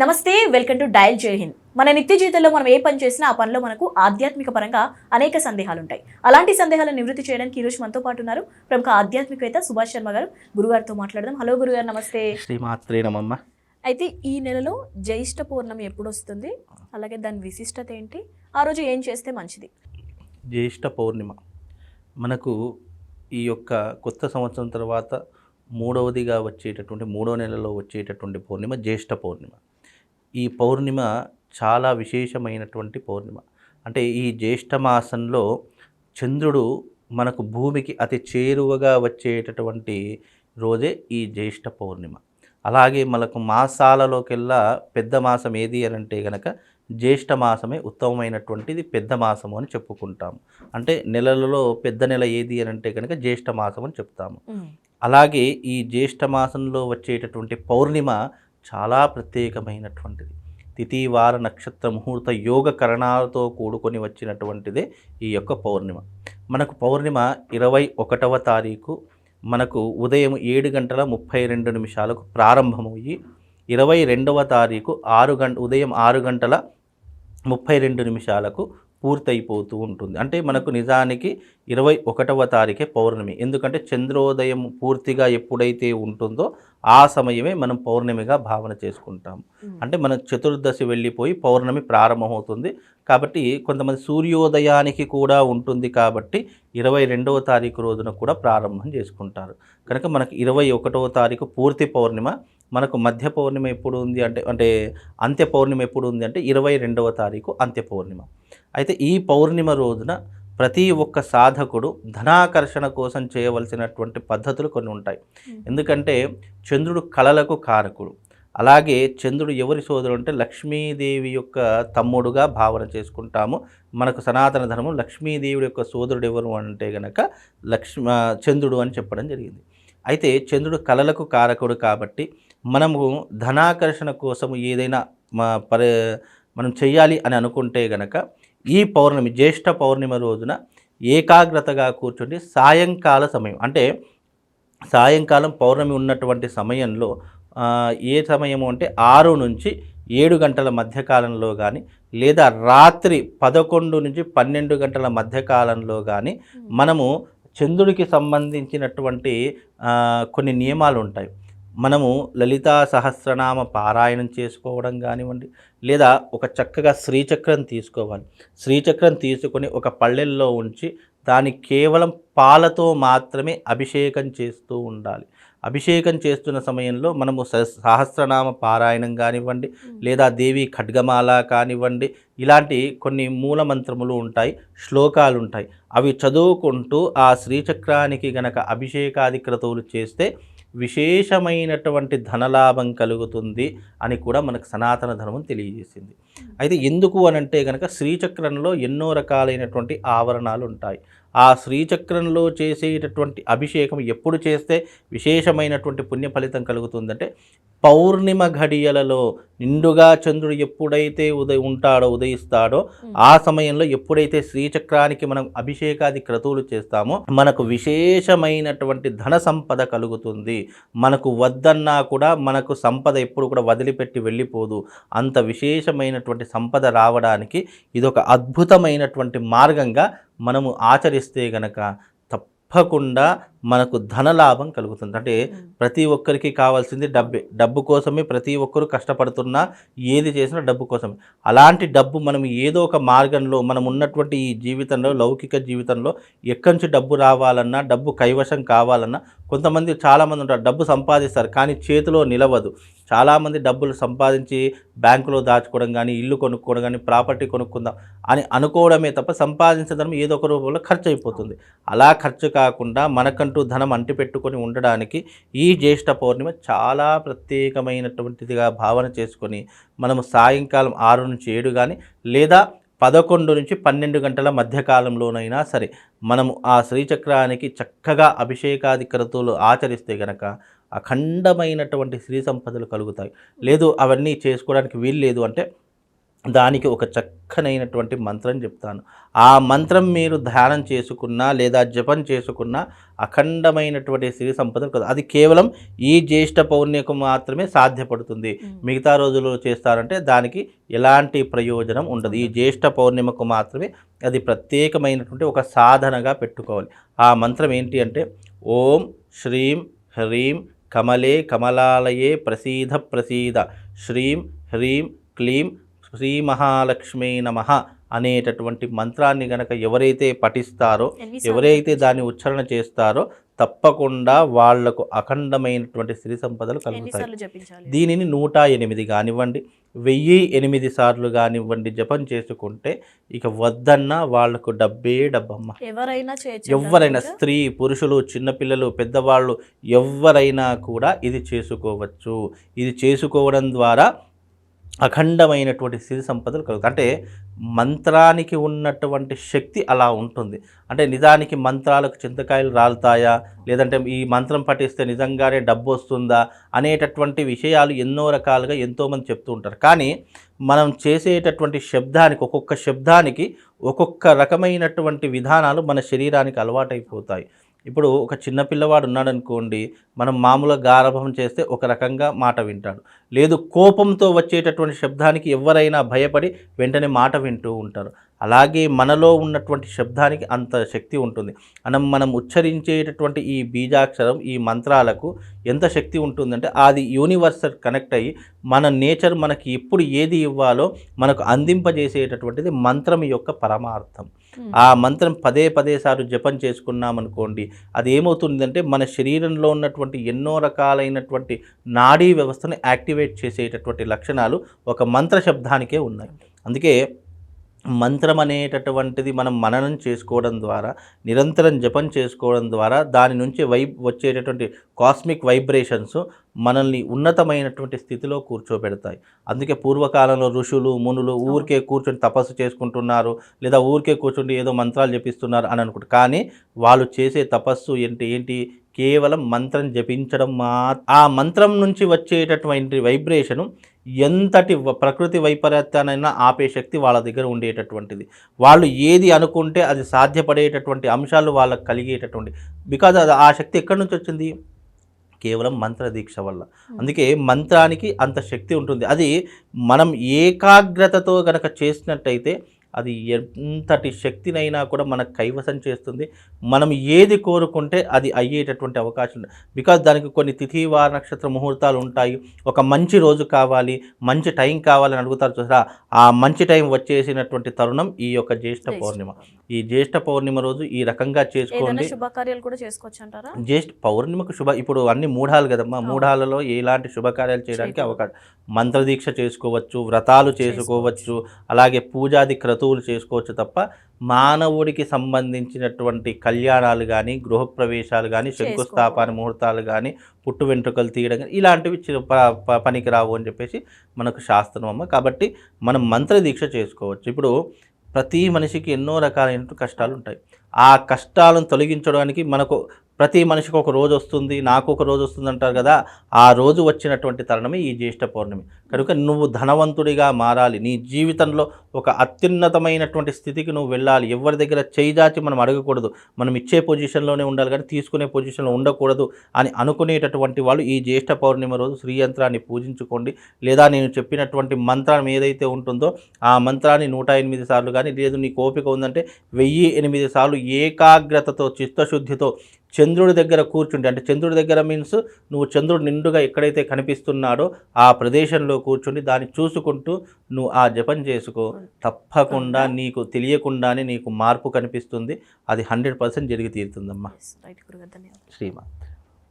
నమస్తే welcome to dial జై హింద్. మన నిత్య జీవితంలో మనం ఏ పని చేసినా ఆ పనిలో మనకు ఆధ్యాత్మిక పరంగా అనేక సందేహాలు ఉంటాయి అలాంటి సందేహాలను నివృత్తి చేయడానికి ఈ రోజు మనతో పాటు ఉన్నారు ప్రముఖ ఆధ్యాత్మికవేత్త సుభాష్ శర్మ గారు. గురుగారితో మాట్లాడదాం. హలో గురుగారు నమస్తే. శ్రీమాత్రే నమమ్మ అయితే ఈ నెలలో జ్యేష్ఠ పౌర్ణమి ఎప్పుడు వస్తుంది? అలాగే దాని విశిష్టత ఏంటి? ఆ రోజు ఏం చేస్తే మంచిది? జ్యేష్ఠ పౌర్ణిమ. మనకు ఈ యొక్క కొత్త సంవత్సరం తర్వాత మూడవదిగా వచ్చేటటువంటి మూడవ నెలలో వచ్చేటటువంటి పౌర్ణిమ జ్యేష్ఠ పౌర్ణిమ. ఈ పౌర్ణిమ చాలా విశేషమైనటువంటి పౌర్ణిమ. అంటే ఈ జ్యేష్ఠ మాసంలో చంద్రుడు మనకు భూమికి అతి చేరువగా వచ్చేటటువంటి రోజే ఈ జ్యేష్ఠ పౌర్ణిమ. అలాగే మనకు మాసాలలోకెల్లా పెద్ద మాసం ఏది అని అంటే గనక జ్యేష్ఠ మాసమే ఉత్తమమైనటువంటిది పెద్ద మాసము అని చెప్పుకుంటాము. అంటే నెలలలో పెద్ద నెల ఏది అని అంటే కనుక జ్యేష్ఠ మాసం అని చెప్తాము. అలాగే ఈ జ్యేష్ఠ మాసంలో వచ్చేటటువంటి పౌర్ణిమ చాలా ప్రత్యేకమైనటువంటిది. తిథి వార నక్షత్ర ముహూర్త యోగ కరణాలతో కూడుకొని వచ్చినటువంటిదే ఈ యొక్క పౌర్ణిమ. మనకు పౌర్ణిమ ఇరవై ఒకటవ తారీఖు మనకు ఉదయం ఏడు గంటల ముప్పై రెండు నిమిషాలకు ప్రారంభమయ్యి ఇరవై రెండవ తారీఖు ఆరు గంట ఉదయం ఆరు గంటల ముప్పై రెండు నిమిషాలకు పూర్తయిపోతూ ఉంటుంది. అంటే మనకు నిజానికి ఇరవై ఒకటవ తారీఖే పౌర్ణమి. ఎందుకంటే చంద్రోదయం పూర్తిగా ఎప్పుడైతే ఉంటుందో ఆ సమయమే మనం పౌర్ణమిగా భావన చేసుకుంటాం అంటే మన చతుర్దశి వెళ్ళిపోయి పౌర్ణమి ప్రారంభమవుతుంది. కాబట్టి కొంతమంది సూర్యోదయానికి కూడా ఉంటుంది కాబట్టి ఇరవై రెండవ తారీఖు రోజున కూడా ప్రారంభం చేసుకుంటారు. కనుక మనకు ఇరవై ఒకటవ తారీఖు పూర్తి పౌర్ణిమ మనకు మధ్య పౌర్ణిమ ఎప్పుడు ఉంది అంటే అంటే అంత్య పౌర్ణిమ ఎప్పుడు ఉంది అంటే ఇరవై రెండవ తారీఖు అంత్య పౌర్ణిమ అయితే ఈ పౌర్ణిమ రోజున ప్రతి ఒక్క సాధకుడు ధనాకర్షణ కోసం చేయవలసినటువంటి పద్ధతులు కొన్ని ఉంటాయి. ఎందుకంటే చంద్రుడు కళలకు కారకుడు. అలాగే చంద్రుడు ఎవరి సోదరుడు అంటే లక్ష్మీదేవి యొక్క తమ్ముడుగా భావన చేసుకుంటాము. మనకు సనాతన ధర్మం లక్ష్మీదేవి యొక్క సోదరుడు ఎవరు అంటే గనక లక్ష్మ చంద్రుడు అని చెప్పడం జరిగింది. అయితే చంద్రుడు కళలకు కారకుడు కాబట్టి మనము ధనాకర్షణ కోసం ఏదైనా మా పరి మనం చెయ్యాలి అని అనుకుంటే గనక ఈ పౌర్ణమి జ్యేష్ఠ పౌర్ణిమ రోజున ఏకాగ్రతగా కూర్చుండి సాయంకాల సమయం అంటే సాయంకాలం పౌర్ణమి ఉన్నటువంటి సమయంలో ఏ సమయము అంటే ఆరు నుంచి ఏడు గంటల మధ్యకాలంలో కానీ లేదా రాత్రి పదకొండు నుంచి పన్నెండు గంటల మధ్యకాలంలో కానీ మనము చంద్రుడికి సంబంధించినటువంటి కొన్ని నియమాలు ఉంటాయి. మనము లలితా సహస్రనామ పారాయణం చేసుకోవడం కానివ్వండి లేదా ఒక చక్కగా శ్రీచక్రం తీసుకోవాలి. శ్రీచక్రం తీసుకొని ఒక పళ్ళెల్లో ఉంచి దాని కేవలం పాలతో మాత్రమే అభిషేకం చేస్తూ ఉండాలి. అభిషేకం చేస్తున్న సమయంలో మనము సహ- సహస్రనామ పారాయణం కానివ్వండి లేదా దేవి ఖడ్గమాల కానివ్వండి ఇలాంటి కొన్ని మూల మంత్రములు ఉంటాయి శ్లోకాలు ఉంటాయి అవి చదువుకుంటూ ఆ శ్రీచక్రానికి గనక అభిషేకాది క్రతువులు చేస్తే విశేషమైనటువంటి ధనలాభం కలుగుతుంది అని కూడా మనకు సనాతన ధర్మం తెలియజేసింది. అయితే ఎందుకు అని అంటే కనుక శ్రీచక్రంలో ఎన్నో రకాలైనటువంటి ఆవరణాలు ఉంటాయి ఆ శ్రీచక్రంలో చేసేటటువంటి అభిషేకం ఎప్పుడు చేస్తే విశేషమైనటువంటి పుణ్య ఫలితం కలుగుతుందంటే పౌర్ణిమ ఘడియలలో నిండుగా చంద్రుడు ఎప్పుడైతే ఉదయ ఉంటాడో ఉదయిస్తాడో ఆ సమయంలో ఎప్పుడైతే శ్రీచక్రానికి మనం అభిషేకాది క్రతువులు చేస్తామో మనకు విశేషమైనటువంటి ధన సంపద కలుగుతుంది. మనకు వద్దన్నా కూడా మనకు సంపద ఎప్పుడు కూడా వదిలిపెట్టి వెళ్ళిపోదు. అంత విశేషమైనటువంటి సంపద రావడానికి ఇదొక అద్భుతమైనటువంటి మార్గంగా మనము ఆచరిస్తే గనక తప్పకుండా మనకు ధనలాభం కలుగుతుంది. అంటే ప్రతి ఒక్కరికి కావాల్సింది డబ్బే. డబ్బు కోసమే ప్రతి ఒక్కరు కష్టపడుతున్నా ఏది చేసినా డబ్బు కోసమే. అలాంటి డబ్బు మనం ఏదో ఒక మార్గంలో మనం ఉన్నటువంటి ఈ జీవితంలో లౌకిక జీవితంలో ఎక్కడి నుంచి డబ్బు రావాలన్నా డబ్బు కైవశం కావాలన్నా కొంతమంది చాలామంది ఉంటారు డబ్బు సంపాదిస్తారు కానీ చేతిలో నిలవదు. చాలామంది డబ్బులు సంపాదించి బ్యాంకులో దాచుకోవడం కానీ ఇల్లు కొనుక్కోవడం కానీ ప్రాపర్టీ కొనుక్కుందాం అని అనుకోవడమే తప్ప సంపాదించడం ఏదో ఒక రూపంలో ఖర్చు అయిపోతుంది. అలా ఖర్చు కాకుండా అంటూ ధనం అంటిపెట్టుకొని ఉండడానికి ఈ జ్యేష్ఠ పౌర్ణిమ చాలా ప్రత్యేకమైనటువంటిదిగా భావన చేసుకొని మనము సాయంకాలం ఆరు నుంచి ఏడు కానీ లేదా పదకొండు నుంచి పన్నెండు గంటల మధ్యకాలంలోనైనా సరే మనము ఆ శ్రీచక్రానికి చక్కగా అభిషేకాది క్రతువులు ఆచరిస్తే గనక అఖండమైనటువంటి శ్రీ సంపదలు కలుగుతాయి. లేదు అవన్నీ చేసుకోవడానికి వీలు లేదు అంటే దానికి ఒక చక్కనైనటువంటి మంత్రం చెప్తాను. ఆ మంత్రం మీరు ధ్యానం చేసుకున్నా లేదా జపం చేసుకున్నా అఖండమైనటువంటి సిరి సంపద కదా అది కేవలం ఈ జ్యేష్ఠ పౌర్ణికు మాత్రమే సాధ్యపడుతుంది. మిగతా రోజులు చేస్తారంటే దానికి ఎలాంటి ప్రయోజనం ఉండదు. ఈ జ్యేష్ఠ పౌర్ణిమకు మాత్రమే అది ప్రత్యేకమైనటువంటి ఒక సాధనగా పెట్టుకోవాలి. ఆ మంత్రం ఏంటి అంటే ఓం శ్రీం హ్రీం కమలే కమలాలయే ప్రసీద ప్రసీద. శ్రీం హ్రీం క్లీం శ్రీ మహాలక్ష్మీ నమ అనేటటువంటి మంత్రాన్ని గనక ఎవరైతే పఠిస్తారో ఎవరైతే? దాన్ని ఉచ్చారణ చేస్తారో తప్పకుండా వాళ్ళకు అఖండమైనటువంటి సిరి సంపదలు కలుగుతాయి. దీనిని నూట ఎనిమిది కానివ్వండి వెయ్యి ఎనిమిది సార్లు కానివ్వండి జపం చేసుకుంటే ఇక వద్దన్నా వాళ్ళకు డబ్బే డబ్బమ్మ. ఎవరైనా ఎవరైనా స్త్రీ పురుషులు చిన్నపిల్లలు పెద్దవాళ్ళు ఎవరైనా కూడా ఇది చేసుకోవచ్చు. ఇది చేసుకోవడం ద్వారా అఖండమైనటువంటి సిరి సంపదలు కలుగుతాయి. అంటే మంత్రానికి ఉన్నటువంటి శక్తి అలా ఉంటుంది. అంటే నిజానికి మంత్రాలకు చింతకాయలు రాలుతాయా? లేదంటే ఈ మంత్రం పఠిస్తే నిజంగానే డబ్బు వస్తుందా? అనేటటువంటి విషయాలు ఎన్నో రకాలుగా ఎంతోమంది చెప్తూ ఉంటారు. కానీ మనం చేసేటటువంటి శబ్దానికి ఒక్కొక్క శబ్దానికి ఒక్కొక్క రకమైనటువంటి విధానాలు మన శరీరానికి అలవాటైపోతాయి. ఇప్పుడు ఒక చిన్న పిల్లవాడు ఉన్నాడు అనుకోండి మనం మామూలుగా గారభం చేస్తే ఒక రకంగా మాట వింటాడు. లేదు కోపంతో వచ్చేటటువంటి శబ్దానికి ఎవరైనా భయపడి వెంటనే మాట వింటూ ఉంటారు. అలాగే మనలో ఉన్నటువంటి శబ్దానికి అంత శక్తి ఉంటుంది. మనం మనం ఉచ్చరించేటటువంటి ఈ బీజాక్షరం ఈ మంత్రాలకు ఎంత శక్తి ఉంటుందంటే అది యూనివర్సల్ కనెక్ట్ అయ్యి మన నేచర్ మనకి ఎప్పుడు ఏది ఇవ్వాలో మనకు అందింపజేసేటటువంటిది మంత్రం యొక్క పరమార్థం. ఆ మంత్రం పదే పదే సార్లు జపం చేసుకున్నామనుకోండి అది ఏమవుతుందంటే మన శరీరంలో ఉన్నటువంటి ఎన్నో రకాలైనటువంటి నాడీ వ్యవస్థను యాక్టివేట్ చేసేటటువంటి లక్షణాలు ఒక మంత్ర శబ్దానికే ఉన్నాయి. అందుకే మంత్రం అనేటటువంటిది మనం మననం చేసుకోవడం ద్వారా నిరంతరం జపం చేసుకోవడం ద్వారా దాని నుంచి వైబ్ వచ్చేటటువంటి కాస్మిక్ వైబ్రేషన్స్ మనల్ని ఉన్నతమైనటువంటి స్థితిలో కూర్చోబెడతాయి. అందుకే పూర్వకాలంలో ఋషులు మునులు ఊరికే కూర్చొని తపస్సు చేసుకుంటున్నారు లేదా ఊరికే కూర్చుండి ఏదో మంత్రాలు జపిస్తున్నారు అని అనుకుంటారు కానీ వాళ్ళు చేసే తపస్సు ఏంటి ఏంటి? కేవలం మంత్రం జపించడం మా ఆ మంత్రం నుంచి వచ్చేటటువంటి వైబ్రేషను ఎంతటి ప్రకృతి వైపరీత్యానైనా ఆపే శక్తి వాళ్ళ దగ్గర ఉండేటటువంటిది. వాళ్ళు ఏది అనుకుంటే అది సాధ్యపడేటటువంటి అంశాలు వాళ్ళకి కలిగేటటువంటి బికాజ్ ఆ శక్తి ఎక్కడి నుంచి వచ్చింది? కేవలం మంత్ర దీక్ష వల్ల అందుకే మంత్రానికి అంత శక్తి ఉంటుంది. అది మనం ఏకాగ్రతతో గనక చేసినట్టయితే అది ఎంతటి శక్తినైనా కూడా మనకు కైవసం చేస్తుంది. మనం ఏది కోరుకుంటే అది అయ్యేటటువంటి అవకాశం ఉంది. బికాజ్ దానికి కొన్ని తిథి వార నక్షత్ర ముహూర్తాలు ఉంటాయి. ఒక మంచి రోజు కావాలి మంచి టైం కావాలని అడుగుతారు చూసారా? ఆ మంచి టైం వచ్చేసినటువంటి తరుణం ఈ యొక్క జ్యేష్ఠ పౌర్ణిమ. ఈ జ్యేష్ఠ పౌర్ణిమ రోజు ఈ రకంగా చేసుకోండి. శుభకార్యాలు కూడా చేసుకోవచ్చు అంటారా? జ్యేష్ఠ పౌర్ణిమకు శుభ ఇప్పుడు అన్ని మూఢాలు కదమ్మా. మూఢాలలో ఎలాంటి శుభకార్యాలు చేయడానికి. అవకాశం. మంత్రదీక్ష చేసుకోవచ్చు వ్రతాలు చేసుకోవచ్చు. అలాగే పూజాది క్రతువులు చేసుకోవచ్చు తప్ప మానవుడికి సంబంధించినటువంటి కళ్యాణాలు కానీ గృహప్రవేశాలు కానీ శంకుస్థాపన ముహూర్తాలు కానీ పుట్టు వెంట్రుకలు తీయడం కానీ ఇలాంటివి పనికి రావు అని చెప్పేసి మనకు శాస్త్రం అమ్మ కాబట్టి మనం మంత్రదీక్ష చేసుకోవచ్చు. ఇప్పుడు ప్రతి మనిషికి ఎన్నో రకాలైన కష్టాలు ఉంటాయి. ఆ కష్టాలను తొలగించడానికి మనకు ప్రతి మనిషికి ఒక రోజు వస్తుంది నాకు ఒక రోజు వస్తుంది అంటారు కదా ఆ రోజు వచ్చినటువంటి తరుణమే ఈ జ్యేష్ఠ పౌర్ణమి. కనుక నువ్వు ధనవంతుడిగా మారాలి. నీ జీవితంలో ఒక అత్యున్నతమైనటువంటి స్థితికి నువ్వు వెళ్ళాలి. ఎవరి దగ్గర చేయిదాచి మనం అడగకూడదు. మనం ఇచ్చే పొజిషన్లోనే ఉండాలి కానీ తీసుకునే పొజిషన్లో ఉండకూడదు అని అనుకునేటటువంటి వాళ్ళు ఈ జ్యేష్ఠ పౌర్ణిమ రోజు శ్రీయంత్రాన్ని పూజించుకోండి. లేదా నేను చెప్పినటువంటి మంత్రం ఏదైతే ఉంటుందో ఆ మంత్రాన్ని నూట ఎనిమిది సార్లు కానీ లేదు నీ కోపిక ఉందంటే వెయ్యి ఎనిమిది సార్లు ఏకాగ్రతతో చిత్తశుద్ధితో చంద్రుడి దగ్గర కూర్చుంటే అంటే చంద్రుడి దగ్గర మీన్స్ నువ్వు చంద్రుడు నిండుగా ఎక్కడైతే కనిపిస్తున్నాడో ఆ ప్రదేశంలో కూర్చుని దాన్ని చూసుకుంటూ నువ్వు ఆ జపం చేసుకో. తప్పకుండా నీకు తెలియకుండానే నీకు మార్పు కనిపిస్తుంది. అది హండ్రెడ్ పర్సెంట్ జరిగి తీరుతుందమ్మా. రైట్ గురుగారు ధన్యవాదాలు. శ్రీమా.